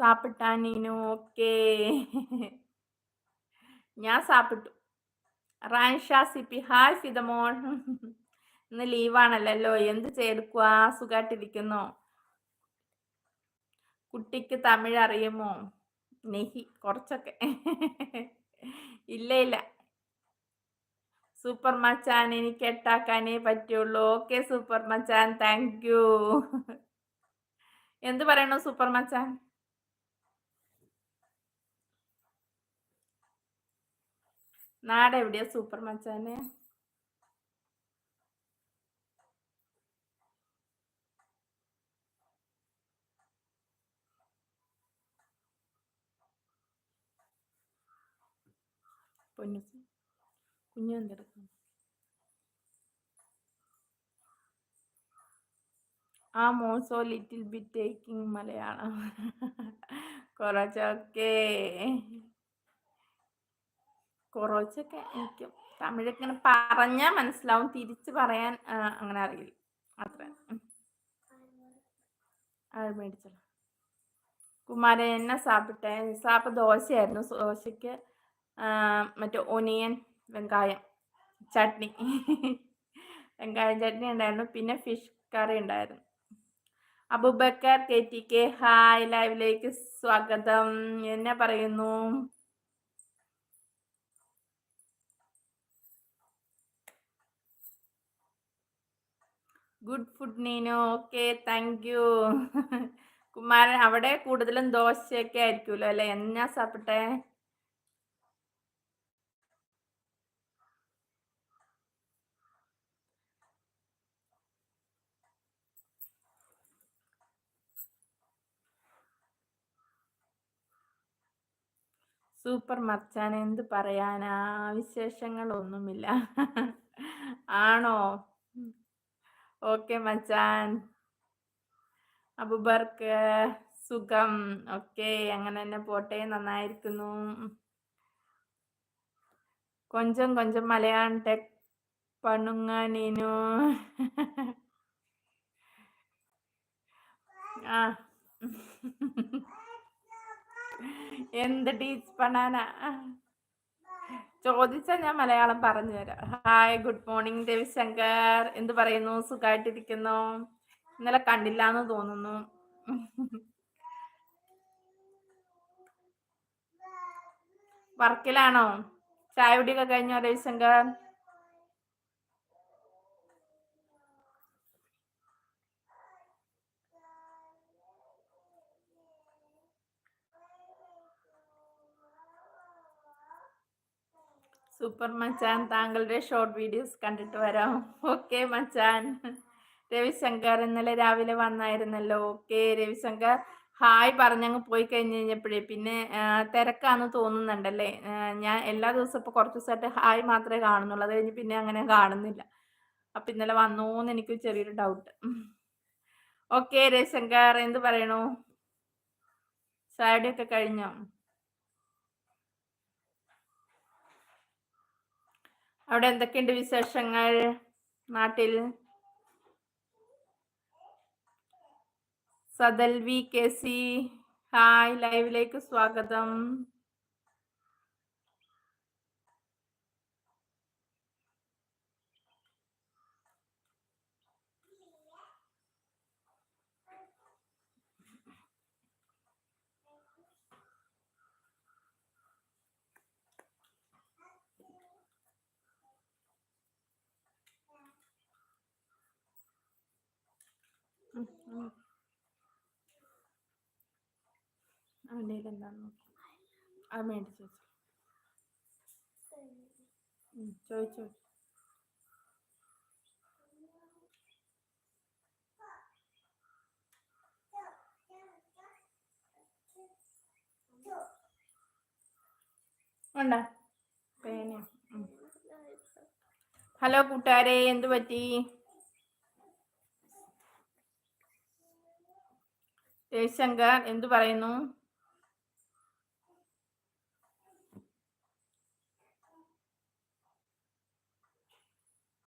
സാപ്പിട്ടാ Neenu okay ഞാൻ സാപ്പിട്ടു. റാൻഷ Sippy. Hi ഫിതമോൾ ഇന്ന് ലീവാണല്ലോ എന്ത് ചേർക്കുക? സുഖമായിട്ടിരിക്കുന്നു കുട്ടിക്ക് തമിഴ് അറിയുമോ? നെഹി കുറച്ചൊക്കെ. ഇല്ല ഇല്ല. സൂപ്പർ മച്ചാൻ എനിക്ക് എട്ടാക്കാനേ പറ്റുള്ളൂ. Okay super Machan. Thank you. എന്ത് പറയണു സൂപ്പർ മച്ചാൻ? നാട് എവിടെയാ സൂപ്പർ മച്ചാനെ? പൊന്നു കുഞ്ഞു എന്തെടുക്കും ആ മോസോ ലിറ്റിൽ ബിറ്റ് ടേക്കിംഗ് മലയാളം. കുറച്ചൊക്കെ കുറച്ചൊക്കെ എനിക്ക്. തമിഴൊക്കെ ഇങ്ങനെ പറഞ്ഞാൽ മനസ്സിലാവും. തിരിച്ച് പറയാൻ അങ്ങനെ അറിയില്ല. അത്ര. കുമാരൻ എന്നെ സാപ്പിട്ടെ? സാപ്പ് ദോശയായിരുന്നു. ദോശയ്ക്ക് മറ്റേ ഒനിയൻ വെങ്കായം ചട്നി. വെങ്കായം ചട്നി ഉണ്ടായിരുന്നു. പിന്നെ ഫിഷ് കറി ഉണ്ടായിരുന്നു. Abubakar K T K hi ലൈവിലേക്ക് സ്വാഗതം. എന്നെ പറയുന്നു? Good food Neenu okay thank you Kumaran അവിടെ കൂടുതലും ദോശയൊക്കെ ആയിരിക്കുമല്ലോ അല്ലേ? എന്നാ സാപ്പിട്ടെ? സൂപ്പർ മച്ചാൻ എന്ത് പറയാനാ? വിശേഷങ്ങളൊന്നുമില്ല. ആണോ? ഓക്കെ മച്ചാൻ അബുബർക്ക് സുഖം ഓക്കെ അങ്ങനെ തന്നെ പോട്ടെ നന്നായിരിക്കുന്നു കൊഞ്ചം കൊഞ്ചം മലയാളം ടെക് പണുങ്ങാനീനു ആ എന്ത് ടീച്ച് പണാന ചോദിച്ചാൽ ഞാൻ മലയാളം പറഞ്ഞു തരാം. Hi good morning Ravishankar. എന്ത് പറയുന്നു? സുഖമായിട്ടിരിക്കുന്നു ഇന്നലെ കണ്ടില്ല എന്ന് തോന്നുന്നു. വർക്കിലാണോ? ചായ കുടിയൊക്കെ കഴിഞ്ഞോ രവിശങ്കർ? സൂപ്പർ മച്ചാൻ താങ്കളുടെ ഷോർട്ട് വീഡിയോസ് കണ്ടിട്ട് വരാം. ഓക്കെ മച്ചാൻ. രവിശങ്കർ ഇന്നലെ രാവിലെ വന്നായിരുന്നല്ലോ. ഓക്കെ രവിശങ്കർ. ഹായ് പറഞ്ഞങ്ങ് പോയി കഴിഞ്ഞ് കഴിഞ്ഞപ്പോഴേ പിന്നെ തിരക്കാന്ന് തോന്നുന്നുണ്ടല്ലേ? ഞാൻ എല്ലാ ദിവസവും ഇപ്പോൾ കുറച്ച് ദിവസമായിട്ട് ഹായ് മാത്രമേ കാണുന്നുള്ളൂ. അത് കഴിഞ്ഞ് പിന്നെ അങ്ങനെ കാണുന്നില്ല. അപ്പം ഇന്നലെ വന്നോന്ന് എനിക്ക് ചെറിയൊരു ഡൗട്ട് ഓക്കെ രവിശങ്കർ എന്ത് പറയണു? സാഡിയൊക്കെ കഴിഞ്ഞോ? അവിടെ എന്തൊക്കെയുണ്ട് വിശേഷങ്ങൾ നാട്ടിൽ? സദൽവി കെ സി ഹായ് ലൈവിലേക്ക് സ്വാഗതം. അവന്റെ എന്താന്ന് നോക്കി. അത് മേടിച്ചു വെച്ചു. ചോദിച്ചു. ഉണ്ടോ? പേന ഹലോ കൂട്ടുകാരെ എന്തു പറ്റി? ജയശങ്കർ എന്തു പറയുന്നു?